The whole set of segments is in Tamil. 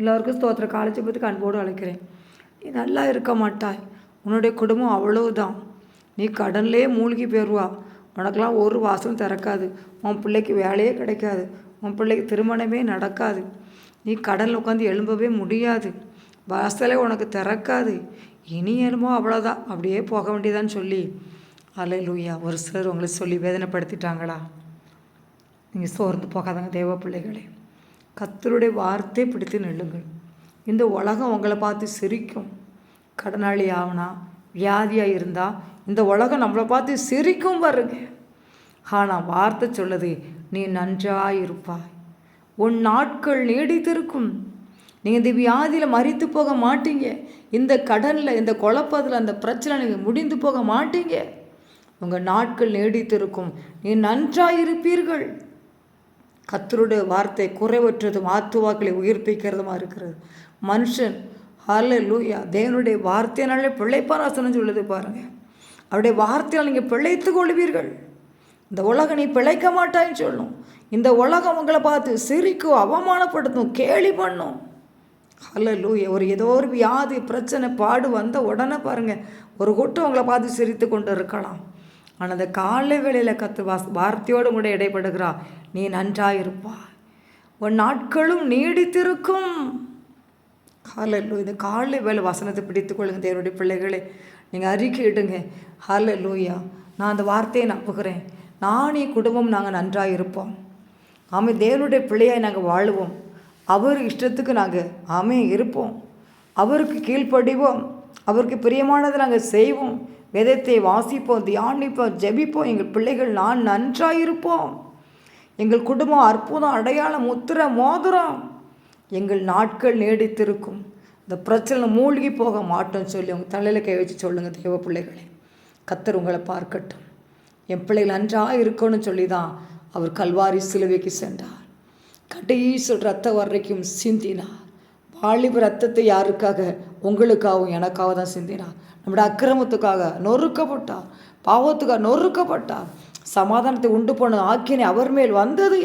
எல்லோருக்கும் ஸ்தோத்திர காலேஜ் பற்றி அன்போடு அழைக்கிறேன். நீ நல்லா இருக்க மாட்டாய். உன்னுடைய குடும்பம் அவ்வளவுதான். நீ கடன்லேயே மூழ்கி போயிடுவா உனக்கெல்லாம் ஒரு வாசலும் திறக்காது. உன் பிள்ளைக்கு வேலையே கிடைக்காது. உன் பிள்ளைக்கு திருமணமே நடக்காது. நீ கடனில் உட்காந்து எழும்பவே முடியாது. வாசலே உனக்கு திறக்காது. இனி என்னமோ அவ்வளோதான் அப்படியே போக வேண்டியதான்னு சொல்லி. அலையிலூயா. ஒரு சிலர் உங்களை சொல்லி வேதனைப்படுத்திட்டாங்களா? நீங்கள் சோர்ந்து போகாதாங்க தேவ பிள்ளைகளே. கத்தருடைய வார்த்தை பிடித்து நில்லுங்கள். இந்த உலகம் உங்களை பார்த்து சிரிக்கும். கடனாளி ஆகுனா வியாதியாக இருந்தால் இந்த உலகம் நம்மளை பார்த்து சிரிக்கும் பாருங்க. ஆனால் வார்த்தை சொல்லுது நீ நன்றாக இருப்பாய். உன் நாட்கள் நீடித்திருக்கும். நீங்கள் இந்த வியாதியில் மறித்து போக மாட்டீங்க. இந்த கடனில் இந்த குழப்பத்தில் அந்த பிரச்சனை நீங்கள் முடிந்து போக மாட்டீங்க. உங்கள் நாட்கள் நீடித்திருக்கும். நீ நன்றாக இருப்பீர்கள். கத்தருடைய வார்த்தை குறைவற்றதும் ஆத்துவாக்களை உயிர்ப்பிக்கிறதுமா இருக்கிறது. மனுஷன் ஹால லூயா தேவனுடைய வார்த்தையினாலே பிழைப்பாராசனம் சொல்லுது பாருங்க. அவருடைய வார்த்தையால் நீங்கள் பிழைத்து கொள்வீர்கள். இந்த உலகம் நீ பிழைக்க மாட்டான்னு சொல்லும். இந்த உலகம் உங்களை பார்த்து சிரிக்கும் அவமானப்படுத்தும் கேலி பண்ணும். ஹலோ லூயா ஒரு ஏதோ ஒரு வியாதி பிரச்சனை பாடு வந்த உடனே பாருங்கள் ஒரு கூட்டம் உங்களை பார்த்து சிரித்து கொண்டு இருக்கலாம். ஆனால் அந்த காலை வேளையில் கத்து வாஸ் வார்த்தையோடு கூட இடைப்படுகிறா நீ நன்றாயிருப்பா உன் நாட்களும் நீடித்திருக்கும். ஹாலல்லு இந்த காலை வேலை வசனத்தை பிடித்து கொள்ளுங்க தேவனுடைய பிள்ளைகளே. நீங்கள் அறிக்கையிடுங்க ஹாலல்லூயா நான் அந்த வார்த்தையை நம்புகிறேன். நானே குடும்பம் நாங்கள் நன்றாக இருப்போம். ஆமே தேவனுடைய பிள்ளையாய் நாங்கள் வாழுவோம். அவர் இஷ்டத்துக்கு நாங்கள் ஆமே இருப்போம். அவருக்கு கீழ்ப்படிவோம். அவருக்கு பிரியமானதை நாங்கள் செய்வோம். வேதத்தை வாசிப்போம் தியானிப்போம் ஜெபிப்போம். எங்கள் பிள்ளைகள் நான் நன்றாக இருப்போம் எங்கள் குடும்பம் அற்புதம் அடையாளம் முத்திர மோதிரம். எங்கள் நாட்கள் நீடித்திருக்கும். இந்த பிரச்சனை மூழ்கி போக மாட்டோம்னு சொல்லி உங்கள் தலையில் கை வச்சு சொல்லுங்கள் தேவ பிள்ளைகளே. கத்தர் உங்களை பார்க்கட்டும். என் பிள்ளைகள் நன்றாக இருக்கணும்னு சொல்லி தான் அவர் கல்வாரி சிலுவைக்கு சென்றார். கடைசி ரத்த வரைக்கும் சிந்தினார். வாலிப ரத்தத்தை யாருக்காக? உங்களுக்காகவும் எனக்காக தான் சிந்தினார் நம்முடைய அக்கிரமத்துக்காக நொறுக்கப்பட்டார் பாவத்துக்காக நொறுக்கப்பட்டார் சமாதானத்தை உண்டு போன ஆக்கினை அவர் மேல் வந்தது.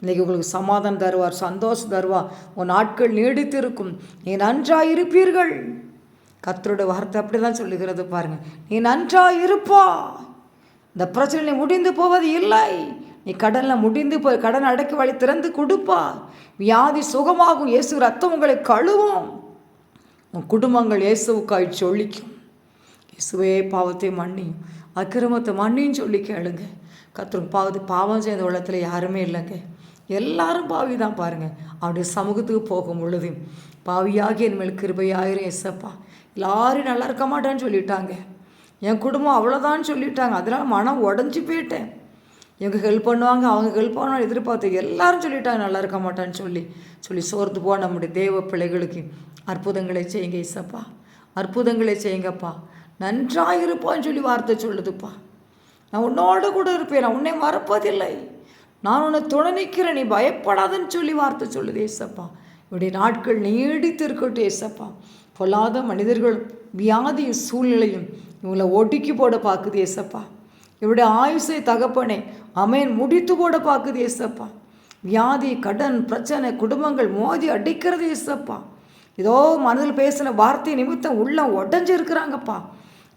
இன்றைக்கி உங்களுக்கு சமாதானம் தருவார் சந்தோஷம் தருவார். உன் நாட்கள் நீடித்து இருக்கும் நீ நன்றாக இருப்பீர்கள் கத்தருடைய வார்த்தை அப்படி தான் சொல்லுகிறது பாருங்கள் நீ நன்றாக இருப்பா இந்த பிரச்சனை முடிந்து போவது இல்லை. நீ கடனில் முடிந்து போய் கடன் அடக்கி வழி திறந்து கொடுப்பா. வியாதி சுகமாகும். இயேசு ரத்தம் உங்களை கழுவும். உன் குடும்பங்கள் இயேசுவுக்காய் சொல்லிக்கும் இயேசுவே பாவத்தை மன்னியும். அக்கிரமத்தை மன்னியும் சொல்லி கேளுங்க. கத்திரம் பாவத்து பாவம் செய்த உலகத்தில் யாருமே இல்லைங்க. எல்லாரும் பாவி தான் பாருங்கள் அவருடைய சமூகத்துக்கு போகும் பொழுது பாவியாகி என் மேல் கிருபையாயிரும் எசப்பா எல்லாரும் நல்லா இருக்க மாட்டான்னு சொல்லிட்டாங்க. என் குடும்பம் அவ்வளோதான் சொல்லிட்டாங்க. அதனால் மனம் உடஞ்சி போயிட்டேன். இவங்க ஹெல்ப் பண்ணுவாங்க அவங்க ஹெல்ப் பண்ணுவாங்க எதிர்பார்த்து எல்லாரும் சொல்லிட்டாங்க நல்லா இருக்க மாட்டான்னு சொல்லி. சொல்லி சோர்ந்து போக நம்முடைய தேவ பிள்ளைகளுக்கு. அற்புதங்களை செய்யுங்க இசப்பா அற்புதங்களை செய்யுங்கப்பா. நன்றாக இருப்பான்னு சொல்லி வார்த்தை சொல்லுதுப்பா. நான் உன்னோட கூட இருப்பேன் நான் உன்னை மறப்பதில்லை. நான் உன்னை துணை நிற்கிறேன் நீ பயப்படாதன்னு சொல்லி வார்த்தை சொல்லுது ஏசப்பா இப்படி நாட்கள் நீடித்து இருக்கட்டும் ஏசப்பா பொல்லாத மனிதர்கள் வியாதியும் சூழ்நிலையும் இவங்களை ஒடுக்கி போட பார்க்குது ஏசப்பா இவருடைய ஆயுசை தகப்பனே அமேன் முடித்து போட பார்க்குது ஏசப்பா வியாதி கடன் பிரச்சனை குடும்பங்கள் மோதி அடிக்கிறது ஏசப்பா ஏதோ மனதில் பேசின வார்த்தை நிமித்தம் உள்ள உடஞ்சி இருக்கிறாங்கப்பா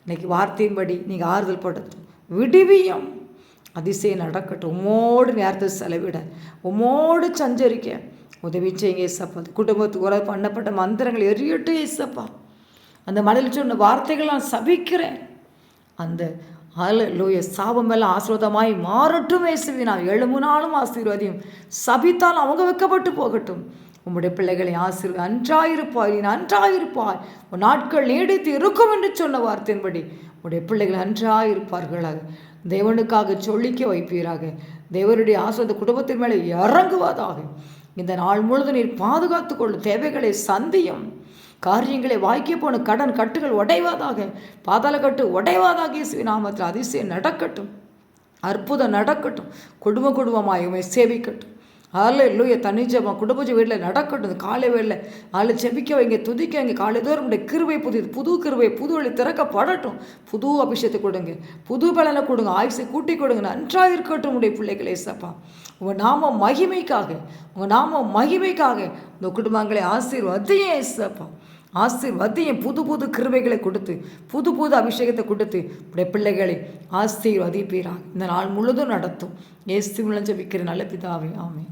இன்னைக்கு வார்த்தையின்படி நீங்கள் ஆறுதல் படுத்தும் விடுவியம். அதிசயம் நடக்கட்டும். உம்மோடு நேரத்தை செலவிட. உம்மோடு சஞ்சரிக்க. உதவி செய்யுங்க ஏசப்பா குடும்பத்துக்கு உறவு பண்ணப்பட்ட மந்திரங்கள் எரியட்டும் ஏசப்பா அந்த மனதில் சொன்ன வார்த்தைகள் நான் சபிக்கிறேன். அந்த அல சாபம் சாபமெல்லாம் ஆசீர்வாதமாய் மாறட்டும் இயேசுவி நான் எழுமு நாளும் ஆசீர்வாதியும். சபித்தால் அவங்க வைக்கப்பட்டு போகட்டும். உம்முடைய பிள்ளைகளை ஆசிர் அன்றாயிருப்பாய் நீ அன்றாயிருப்பாய் உன் நாட்கள் நீடித்து இருக்கும் என்று சொன்ன வார்த்தையின்படி உடைய பிள்ளைகள் அன்றாயிருப்பார்களாக தேவனுக்காக சொல்லிக்க வைப்பீராக. தேவனுடைய ஆசிரியர் குடும்பத்தின் மேலே இறங்குவதாக. இந்த நாள் முழுதும் நீர் பாதுகாத்து கொள்ளும். தேவைகளை சந்தியும். காரியங்களை வாய்க்க போன கடன் கட்டுகள் உடைவாதாக பாதாள கட்டு உடைவாதாக இயேசுவின் நாமத்தில் அதிசயம் நடக்கட்டும். அற்புதம் நடக்கட்டும். குடும்ப குடும்பமாக இவன் சேவிக்கட்டும். அதில் இல்லையா தனி ஜபம் குடும்ப வீட்டில் நடக்கட்டும். காலை வேலை அதில் செபிக்க வைங்க துதிக்க வைங்க. காலை தோறும் உடைய கிருவை புது புது கிருவை புது வழி திறக்கப்படட்டும். புது அபிஷேகத்தை கொடுங்க. புது பலனை கொடுங்க. ஆயுசை கூட்டி கொடுங்க. நன்றாக இருக்கட்டும் உடைய பிள்ளைகளே சப்பா. உங்கள் நாம மகிமைக்காக உங்கள் நாம மகிமைக்காக இந்த குடும்பங்களை ஆசீர்வதியே சப்பா. ஆசீர்வதியும் புது புது கிருபைகளை கொடுத்து புது புது அபிஷேகத்தை கொடுத்து உடைய பிள்ளைகளை ஆசீர்வதிப்பீராக. இந்த நாள் முழுதும் நடத்தும். ஏசு விற்கிற நல்ல பிதாவே ஆமே